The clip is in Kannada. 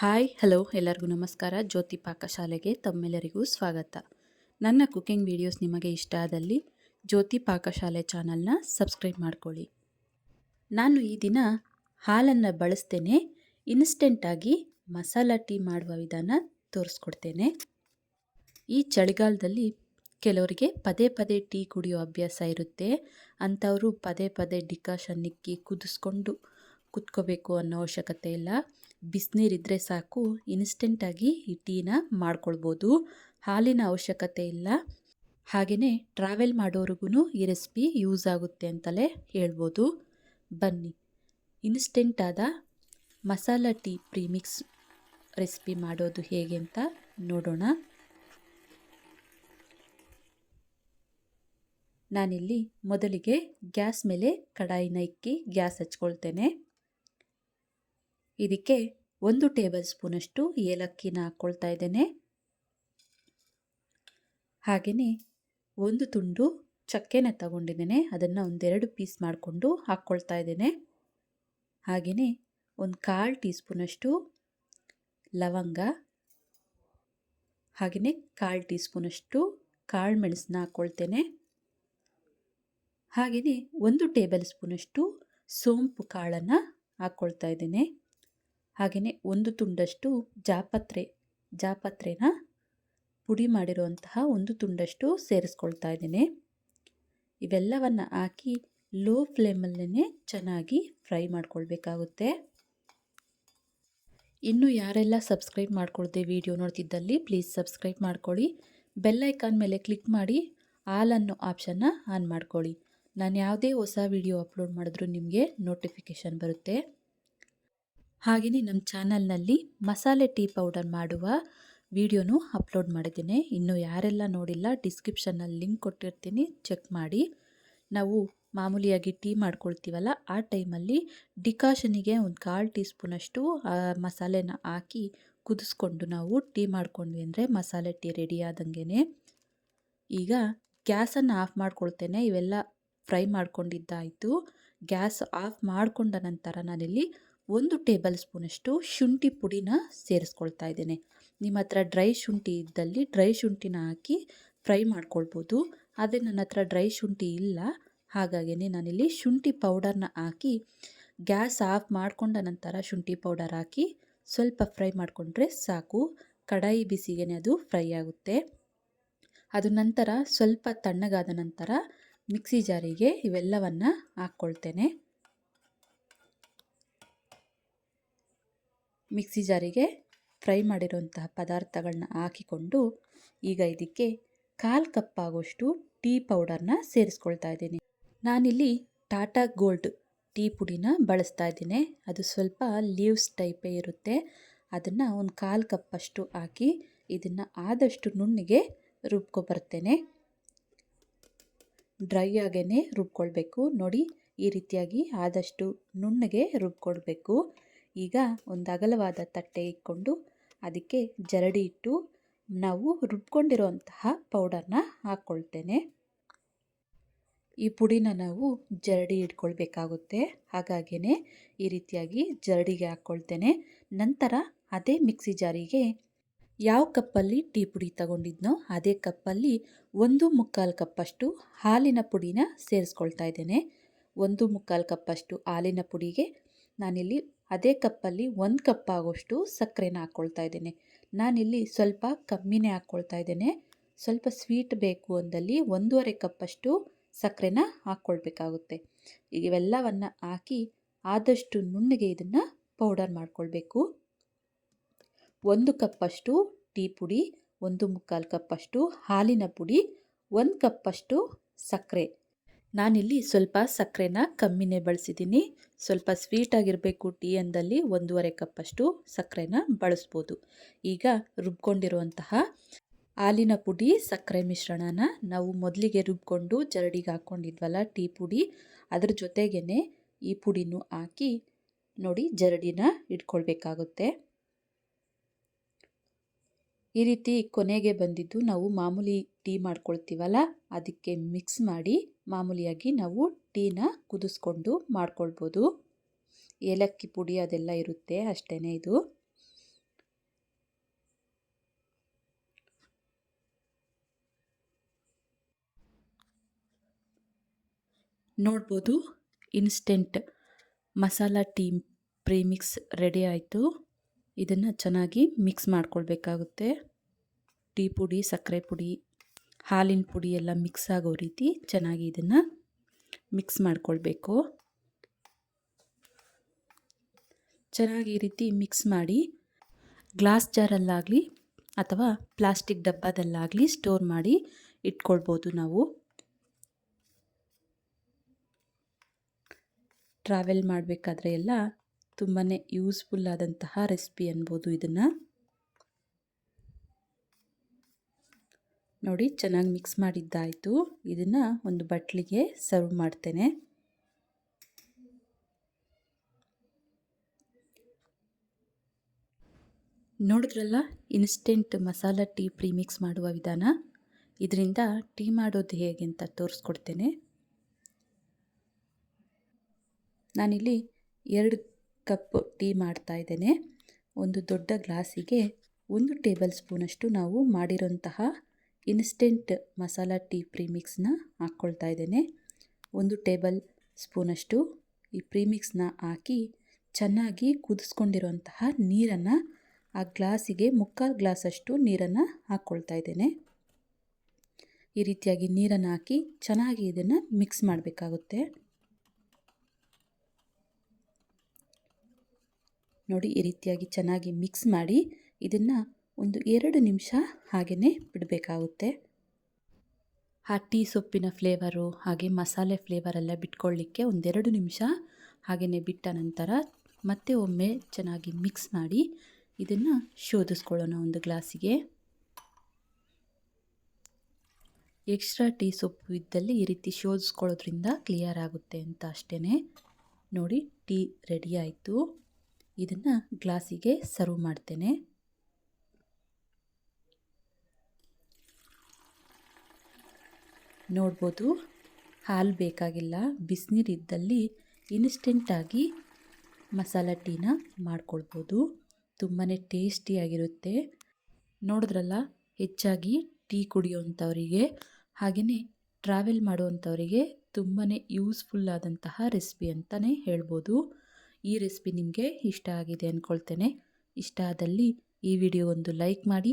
ಹಾಯ್, ಹಲೋ, ಎಲ್ಲರಿಗೂ ನಮಸ್ಕಾರ. ಜ್ಯೋತಿ ಪಾಕಶಾಲೆಗೆ ತಮ್ಮೆಲ್ಲರಿಗೂ ಸ್ವಾಗತ. ನನ್ನ ಕುಕಿಂಗ್ ವಿಡಿಯೋಸ್ ನಿಮಗೆ ಇಷ್ಟ ಆದಲ್ಲಿ ಜ್ಯೋತಿ ಪಾಕಶಾಲೆ ಚಾನಲ್ನ ಸಬ್ಸ್ಕ್ರೈಬ್ ಮಾಡ್ಕೊಳ್ಳಿ. ನಾನು ಈ ದಿನ ಹಾಲನ್ನು ಬಳಸ್ತೇನೆ. ಇನ್ಸ್ಟೆಂಟಾಗಿ ಮಸಾಲ ಟೀ ಮಾಡುವ ವಿಧಾನ ತೋರಿಸ್ಕೊಡ್ತೇನೆ. ಈ ಚಳಿಗಾಲದಲ್ಲಿ ಕೆಲವರಿಗೆ ಪದೇ ಪದೇ ಟೀ ಕುಡಿಯೋ ಅಭ್ಯಾಸ ಇರುತ್ತೆ. ಅಂಥವರು ಪದೇ ಪದೇ ಡಿಕಾಷನ್ ಇಕ್ಕಿ ಕುದಿಸ್ಕೊಂಡು ಕುತ್ಕೋಬೇಕು ಅನ್ನೋ ಅವಶ್ಯಕತೆ ಇಲ್ಲ. ಬಿಸಿನೀರಿದ್ದರೆ ಸಾಕು ಇನ್ಸ್ಟೆಂಟಾಗಿ ಈ ಟೀನ ಮಾಡ್ಕೊಳ್ಬೋದು. ಹಾಲಿನ ಅವಶ್ಯಕತೆ ಇಲ್ಲ. ಹಾಗೆಯೇ ಟ್ರಾವೆಲ್ ಮಾಡೋರಿಗೂ ಈ ರೆಸಿಪಿ ಯೂಸ್ ಆಗುತ್ತೆ ಅಂತಲೇ ಹೇಳ್ಬೋದು. ಬನ್ನಿ. ಇನ್ಸ್ಟೆಂಟಾದ ಮಸಾಲ ಟೀ ಪ್ರೀಮಿಕ್ಸ್ ರೆಸಿಪಿ ಮಾಡೋದು ಹೇಗೆ ಅಂತ ನೋಡೋಣ. ನಾನಿಲ್ಲಿ ಮೊದಲಿಗೆ ಗ್ಯಾಸ್ ಮೇಲೆ ಕಡಾಯಿನ ಇಕ್ಕಿ ಗ್ಯಾಸ್ ಹಚ್ಕೊಳ್ತೇನೆ. ಇದಕ್ಕೆ ಒಂದು ಟೇಬಲ್ ಸ್ಪೂನಷ್ಟು ಏಲಕ್ಕಿನ ಹಾಕ್ಕೊಳ್ತಾ ಇದ್ದೇನೆ. ಹಾಗೆಯೇ ಒಂದು ತುಂಡು ಚಕ್ಕೆನ ತಗೊಂಡಿದ್ದೇನೆ. ಅದನ್ನು ಒಂದೆರಡು ಪೀಸ್ ಮಾಡಿಕೊಂಡು ಹಾಕ್ಕೊಳ್ತಾ ಇದ್ದೇನೆ. ಹಾಗೆಯೇ ಒಂದು ಕಾಲು ಟೀ ಸ್ಪೂನಷ್ಟು ಲವಂಗ. ಹಾಗೆಯೇ ಕಾಲು ಟೀ ಸ್ಪೂನಷ್ಟು ಕಾಳು ಮೆಣಸನ್ನ ಹಾಕ್ಕೊಳ್ತೇನೆ ಹಾಗೆಯೇ ಒಂದು ಟೇಬಲ್ ಸ್ಪೂನಷ್ಟು ಸೋಂಪು ಕಾಳನ್ನು ಹಾಕ್ಕೊಳ್ತಾ ಇದ್ದೇನೆ. ಹಾಗೆಯೇ ಒಂದು ತುಂಡಷ್ಟು ಜಾಪತ್ರೆ, ಜಾಪತ್ರೆನ ಪುಡಿ ಮಾಡಿರುವಂತಹ ಒಂದು ತುಂಡಷ್ಟು ಸೇರಿಸ್ಕೊಳ್ತಾ ಇದ್ದೀನಿ. ಇವೆಲ್ಲವನ್ನು ಹಾಕಿ ಲೋ ಫ್ಲೇಮಲ್ಲೇ ಚೆನ್ನಾಗಿ ಫ್ರೈ ಮಾಡ್ಕೊಳ್ಬೇಕಾಗುತ್ತೆ. ಇನ್ನು ಯಾರೆಲ್ಲ ಸಬ್ಸ್ಕ್ರೈಬ್ ಮಾಡ್ಕೊಳ್ದೆ ವಿಡಿಯೋ ನೋಡ್ತಿದ್ದಲ್ಲಿ ಪ್ಲೀಸ್ ಸಬ್ಸ್ಕ್ರೈಬ್ ಮಾಡ್ಕೊಳ್ಳಿ. ಬೆಲ್ಲೈಕಾನ್ ಮೇಲೆ ಕ್ಲಿಕ್ ಮಾಡಿ ಆಲ್ ಅನ್ನೋ ಆಪ್ಷನ್ನ ಆನ್ ಮಾಡ್ಕೊಳ್ಳಿ. ನಾನು ಯಾವುದೇ ಹೊಸ ವಿಡಿಯೋ ಅಪ್ಲೋಡ್ ಮಾಡಿದ್ರೂ ನಿಮಗೆ ನೋಟಿಫಿಕೇಷನ್ ಬರುತ್ತೆ. ಹಾಗೆಯೇ ನಮ್ಮ ಚಾನಲ್ನಲ್ಲಿ ಮಸಾಲೆ ಟೀ ಪೌಡರ್ ಮಾಡುವ ವಿಡಿಯೋನೂ ಅಪ್ಲೋಡ್ ಮಾಡಿದ್ದೀನಿ. ಇನ್ನು ಯಾರೆಲ್ಲ ನೋಡಿಲ್ಲ, ಡಿಸ್ಕ್ರಿಪ್ಷನ್ನಲ್ಲಿ ಲಿಂಕ್ ಕೊಟ್ಟಿರ್ತೀನಿ, ಚೆಕ್ ಮಾಡಿ. ನಾವು ಮಾಮೂಲಿಯಾಗಿ ಟೀ ಮಾಡ್ಕೊಳ್ತೀವಲ್ಲ, ಆ ಟೈಮಲ್ಲಿ ಡಿಕಾಷನಿಗೆ ಒಂದು ಕಾಲು ಟೀ ಸ್ಪೂನಷ್ಟು ಮಸಾಲೆನ ಹಾಕಿ ಕುದಿಸ್ಕೊಂಡು ನಾವು ಟೀ ಮಾಡ್ಕೊಂಡ್ವಿ ಅಂದರೆ ಮಸಾಲೆ ಟೀ ರೆಡಿ ಆದಂಗೆ ಈಗ ಗ್ಯಾಸನ್ನು ಆಫ್ ಮಾಡ್ಕೊಳ್ತೇನೆ, ಇವೆಲ್ಲ ಫ್ರೈ ಮಾಡ್ಕೊಂಡಿದ್ದಾಯಿತು. ಗ್ಯಾಸ್ ಆಫ್ ಮಾಡಿಕೊಂಡ ನಂತರ ನಾನಿಲ್ಲಿ ಒಂದು ಟೇಬಲ್ ಸ್ಪೂನಷ್ಟು ಶುಂಠಿ ಪುಡಿನ ಸೇರಿಸ್ಕೊಳ್ತಾ ಇದ್ದೇನೆ. ನಿಮ್ಮ ಹತ್ರ ಡ್ರೈ ಶುಂಠಿ ಇದ್ದಲ್ಲಿ ಡ್ರೈ ಶುಂಠಿನ ಹಾಕಿ ಫ್ರೈ ಮಾಡ್ಕೊಳ್ಬೋದು. ಆದರೆ ನನ್ನ ಹತ್ರ ಡ್ರೈ ಶುಂಠಿ ಇಲ್ಲ. ಹಾಗಾಗಿ ನಾನಿಲ್ಲಿ ಶುಂಠಿ ಪೌಡರ್ನ ಹಾಕಿ ಗ್ಯಾಸ್ ಆಫ್ ಮಾಡಿಕೊಂಡ ನಂತರ ಶುಂಠಿ ಪೌಡರ್ ಹಾಕಿ ಸ್ವಲ್ಪ ಫ್ರೈ ಮಾಡಿಕೊಂಡ್ರೆ ಸಾಕು. ಕಡಾಯಿ ಬಿಸಿಗೆ ಅದು ಫ್ರೈ ಆಗುತ್ತೆ. ಅದು ನಂತರ ಸ್ವಲ್ಪ ತಣ್ಣಗಾದ ನಂತರ ಮಿಕ್ಸಿ ಜಾರಿಗೆ ಇವೆಲ್ಲವನ್ನು ಹಾಕ್ಕೊಳ್ತೇನೆ. ಮಿಕ್ಸಿ ಜಾರಿಗೆ ಫ್ರೈ ಮಾಡಿರುವಂತಹ ಪದಾರ್ಥಗಳನ್ನ ಹಾಕಿಕೊಂಡು ಈಗ ಇದಕ್ಕೆ ಕಾಲು ಕಪ್ ಆಗೋಷ್ಟು ಟೀ ಪೌಡರ್ನ ಸೇರಿಸ್ಕೊಳ್ತಾ ಇದ್ದೀನಿ. ನಾನಿಲ್ಲಿ ಟಾಟಾ ಗೋಲ್ಡ್ ಟೀ ಪುಡಿನ ಬಳಸ್ತಾ ಇದ್ದೀನಿ. ಅದು ಸ್ವಲ್ಪ ಲೀವ್ಸ್ ಟೈಪೇ ಇರುತ್ತೆ. ಅದನ್ನು ಒಂದು ಕಾಲು ಕಪ್ಪಷ್ಟು ಹಾಕಿ ಇದನ್ನು ಆದಷ್ಟು ನುಣ್ಣಿಗೆ ರುಬ್ಕೊಬರ್ತೇನೆ ಡ್ರೈ ಆಗೇ ರುಬ್ಕೊಳ್ಬೇಕು. ನೋಡಿ ಈ ರೀತಿಯಾಗಿ ಆದಷ್ಟು ನುಣ್ಣಗೆ ರುಬ್ಕೊಳ್ಬೇಕು. ಈಗ ಒಂದು ಅಗಲವಾದ ತಟ್ಟೆ ಇಟ್ಕೊಂಡು ಅದಕ್ಕೆ ಜರಡಿ ಇಟ್ಟು ನಾವು ರುಬ್ಕೊಂಡಿರುವಂತಹ ಪೌಡರ್ನ ಹಾಕ್ಕೊಳ್ತೇನೆ. ಈ ಪುಡಿನ ನಾವು ಜರಡಿ ಇಟ್ಕೊಳ್ಬೇಕಾಗುತ್ತೆ. ಹಾಗಾಗಿಯೇ ಈ ರೀತಿಯಾಗಿ ಜರಡಿಗೆ ಹಾಕ್ಕೊಳ್ತೇನೆ. ನಂತರ ಅದೇ ಮಿಕ್ಸಿ ಜಾರಿಗೆ ಯಾವ ಕಪ್ಪಲ್ಲಿ ಟೀ ಪುಡಿ ತಗೊಂಡಿದ್ನೋ ಅದೇ ಕಪ್ಪಲ್ಲಿ ಒಂದು ಮುಕ್ಕಾಲು ಕಪ್ಪಷ್ಟು ಹಾಲಿನ ಪುಡಿನ ಸೇರಿಸ್ಕೊಳ್ತಾ ಇದ್ದೇನೆ. ಒಂದು ಮುಕ್ಕಾಲು ಕಪ್ಪಷ್ಟು ಹಾಲಿನ ಪುಡಿಗೆ ನಾನಿಲ್ಲಿ ಅದೇ ಕಪ್ಪಲ್ಲಿ ಒಂದು ಕಪ್ ಆಗೋಷ್ಟು ಸಕ್ಕರೆನ ಹಾಕ್ಕೊಳ್ತಾ ಇದ್ದೇನೆ. ನಾನಿಲ್ಲಿ ಸ್ವಲ್ಪ ಕಮ್ಮಿನೇ ಹಾಕ್ಕೊಳ್ತಾ ಇದ್ದೇನೆ. ಸ್ವಲ್ಪ ಸ್ವೀಟ್ ಬೇಕು ಅಂದಲ್ಲಿ ಒಂದೂವರೆ ಕಪ್ಪಷ್ಟು ಸಕ್ಕರೆನ ಹಾಕ್ಕೊಳ್ಬೇಕಾಗುತ್ತೆ ಇವೆಲ್ಲವನ್ನು ಹಾಕಿ ಆದಷ್ಟು ನುಣ್ಣಗೆ ಇದನ್ನು ಪೌಡರ್ ಮಾಡ್ಕೊಳ್ಬೇಕು. ಒಂದು ಕಪ್ಪಷ್ಟು ಟೀ ಪುಡಿ, ಒಂದು ಮುಕ್ಕಾಲು ಕಪ್ಪಷ್ಟು ಹಾಲಿನ ಪುಡಿ, ಒಂದು ಕಪ್ಪಷ್ಟು ಸಕ್ಕರೆ. ನಾನಿಲ್ಲಿ ಸ್ವಲ್ಪ ಸಕ್ಕರೆನ ಕಮ್ಮಿನೇ ಬಳಸಿದ್ದೀನಿ. ಸ್ವಲ್ಪ ಸ್ವೀಟಾಗಿರಬೇಕು ಟೀ ಅಂದಲ್ಲಿ ಒಂದೂವರೆ ಕಪ್ಪಷ್ಟು ಸಕ್ಕರೆನ ಬಳಸ್ಬೋದು. ಈಗ ರುಬ್ಕೊಂಡಿರುವಂತಹ ಹಾಲಿನ ಪುಡಿ ಸಕ್ಕರೆ ಮಿಶ್ರಣನ ನಾವು ಮೊದಲಿಗೆ ರುಬ್ಕೊಂಡು ಜರಡಿಗೆ ಹಾಕ್ಕೊಂಡಿದ್ವಲ್ಲ ಟೀ ಪುಡಿ, ಅದ್ರ ಜೊತೆಗೇ ಈ ಪುಡಿನೂ ಹಾಕಿ ನೋಡಿ ಜರಡಿನ ಇಟ್ಕೊಳ್ಬೇಕಾಗುತ್ತೆ. ಈ ರೀತಿ ಕೊನೆಗೆ ಬಂದಿದ್ದು ನಾವು ಮಾಮೂಲಿ ಟೀ ಮಾಡ್ಕೊಳ್ತೀವಲ್ಲ, ಅದಕ್ಕೆ ಮಿಕ್ಸ್ ಮಾಡಿ ಮಾಮೂಲಿಯಾಗಿ ನಾವು ಟೀನ ಕುದಿಸ್ಕೊಂಡು ಮಾಡ್ಕೊಳ್ಬೋದು. ಏಲಕ್ಕಿ ಪುಡಿ ಅದೆಲ್ಲ ಇರುತ್ತೆ ಅಷ್ಟೇ ಇದು. ನೋಡ್ಬೋದು, instant masala tea premix ready ಆಯಿತು. ಇದನ್ನು ಚೆನ್ನಾಗಿ ಮಿಕ್ಸ್ ಮಾಡ್ಕೊಳ್ಬೇಕಾಗುತ್ತೆ. ಟೀ ಪುಡಿ, ಸಕ್ಕರೆ ಪುಡಿ ಹಾಲಿನ ಪುಡಿ ಎಲ್ಲ ಮಿಕ್ಸ್ ಆಗೋ ರೀತಿ ಚೆನ್ನಾಗಿ ಇದನ್ನು ಮಿಕ್ಸ್ ಮಾಡ್ಕೊಳ್ಬೇಕು. ಚೆನ್ನಾಗಿ ಈ ರೀತಿ ಮಿಕ್ಸ್ ಮಾಡಿ ಗ್ಲಾಸ್ ಜಾರಲ್ಲಾಗಲಿ ಅಥವಾ ಪ್ಲಾಸ್ಟಿಕ್ ಡಬ್ಬದಲ್ಲಾಗಲಿ ಸ್ಟೋರ್ ಮಾಡಿ ಇಟ್ಕೊಳ್ಬೋದು ನಾವು. ಟ್ರಾವೆಲ್ ಮಾಡಬೇಕಾದ್ರೆ ಎಲ್ಲ ತುಂಬಾ ಯೂಸ್ಫುಲ್ ಆದಂತಹ ರೆಸಿಪಿ ಅನ್ಬೋದು ಇದನ್ನು. ನೋಡಿ ಚೆನ್ನಾಗಿ ಮಿಕ್ಸ್ ಮಾಡಿದ್ದಾಯಿತು. ಇದನ್ನು ಒಂದು ಬಟ್ಲಿಗೆ ಸರ್ವ್ ಮಾಡ್ತೇನೆ. ನೋಡಿದ್ರಲ್ಲ ಇನ್ಸ್ಟೆಂಟ್ ಮಸಾಲ ಟೀ ಪ್ರೀಮಿಕ್ಸ್ ಮಾಡುವ ವಿಧಾನ? ಇದರಿಂದ ಟೀ ಮಾಡೋದು ಹೇಗೆ ಅಂತ ತೋರಿಸ್ಕೊಡ್ತೇನೆ. ನಾನಿಲ್ಲಿ ಎರಡು ಕಪ್ ಟೀ ಮಾಡ್ತಾ ಇದ್ದೇನೆ. ಒಂದು ದೊಡ್ಡ ಗ್ಲಾಸಿಗೆ ಒಂದು ಟೇಬಲ್ ಸ್ಪೂನಷ್ಟು ನಾವು ಮಾಡಿರೋಂತಹ ಇನ್ಸ್ಟೆಂಟ್ ಮಸಾಲ ಟೀ ಪ್ರೀಮಿಕ್ಸ್ನ ಹಾಕ್ಕೊಳ್ತಾ ಇದ್ದೇನೆ. ಒಂದು ಟೇಬಲ್ ಸ್ಪೂನಷ್ಟು ಈ ಪ್ರೀಮಿಕ್ಸ್ನ ಹಾಕಿ ಚೆನ್ನಾಗಿ ಕುದಿಸ್ಕೊಂಡಿರುವಂತಹ ನೀರನ್ನು ಆ ಗ್ಲಾಸಿಗೆ ಮುಕ್ಕಾಲು ಗ್ಲಾಸಷ್ಟು ನೀರನ್ನು ಹಾಕ್ಕೊಳ್ತಾ ಇದ್ದೇನೆ. ಈ ರೀತಿಯಾಗಿ ನೀರನ್ನು ಹಾಕಿ ಚೆನ್ನಾಗಿ ಇದನ್ನು ಮಿಕ್ಸ್ ಮಾಡಬೇಕಾಗುತ್ತೆ. ನೋಡಿ ಈ ರೀತಿಯಾಗಿ ಚೆನ್ನಾಗಿ ಮಿಕ್ಸ್ ಮಾಡಿ ಇದನ್ನು ಒಂದು ಎರಡು ನಿಮಿಷ ಹಾಗೆಯೇ ಬಿಡಬೇಕಾಗುತ್ತೆ. ಆ ಟೀ ಸೊಪ್ಪಿನ ಫ್ಲೇವರು ಹಾಗೆ ಮಸಾಲೆ ಫ್ಲೇವರೆಲ್ಲ ಬಿಟ್ಕೊಳ್ಳಿಕ್ಕೆ ಒಂದೆರಡು ನಿಮಿಷ ಹಾಗೆಯೇ ಬಿಟ್ಟ ನಂತರ ಮತ್ತೆ ಒಮ್ಮೆ ಚೆನ್ನಾಗಿ ಮಿಕ್ಸ್ ಮಾಡಿ ಇದನ್ನು ಶೋಧಿಸ್ಕೊಳ್ಳೋಣ ಒಂದು ಗ್ಲಾಸಿಗೆ. ಎಕ್ಸ್ಟ್ರಾ ಟೀ ಸೊಪ್ಪು ಇದ್ದಲ್ಲಿ ಈ ರೀತಿ ಶೋಧಿಸ್ಕೊಳ್ಳೋದ್ರಿಂದ ಕ್ಲಿಯರ್ ಆಗುತ್ತೆ ಅಂತ ಅಷ್ಟೇ ನೋಡಿ ಟೀ ರೆಡಿ ಆಯಿತು. ಇದನ್ನು ಗ್ಲಾಸಿಗೆ ಸರ್ವ್ ಮಾಡ್ತೇನೆ. ನೋಡ್ಬೋದು. ಹಾಲು ಬೇಕಾಗಿಲ್ಲ. ಬಿಸಿನೀರಿದ್ದಲ್ಲಿ ಇನ್ಸ್ಟೆಂಟಾಗಿ ಮಸಾಲ ಟೀನ ಮಾಡ್ಕೊಳ್ಬೋದು. ತುಂಬಾ ಟೇಸ್ಟಿಯಾಗಿರುತ್ತೆ ನೋಡಿದ್ರಲ್ಲ, ಹೆಚ್ಚಾಗಿ ಟೀ ಕುಡಿಯೋವಂಥವರಿಗೆ ಹಾಗೆಯೇ ಟ್ರಾವೆಲ್ ಮಾಡುವಂಥವರಿಗೆ ತುಂಬಾ ಯೂಸ್ಫುಲ್ ಆದಂತಹ ರೆಸಿಪಿ ಅಂತಲೇ ಹೇಳ್ಬೋದು. ಈ ರೆಸಿಪಿ ನಿಮಗೆ ಇಷ್ಟ ಆಗಿದೆ ಅಂದ್ಕೊಳ್ತೇನೆ ಇಷ್ಟ ಆದಲ್ಲಿ ಈ ವಿಡಿಯೋ ಒಂದು ಲೈಕ್ ಮಾಡಿ.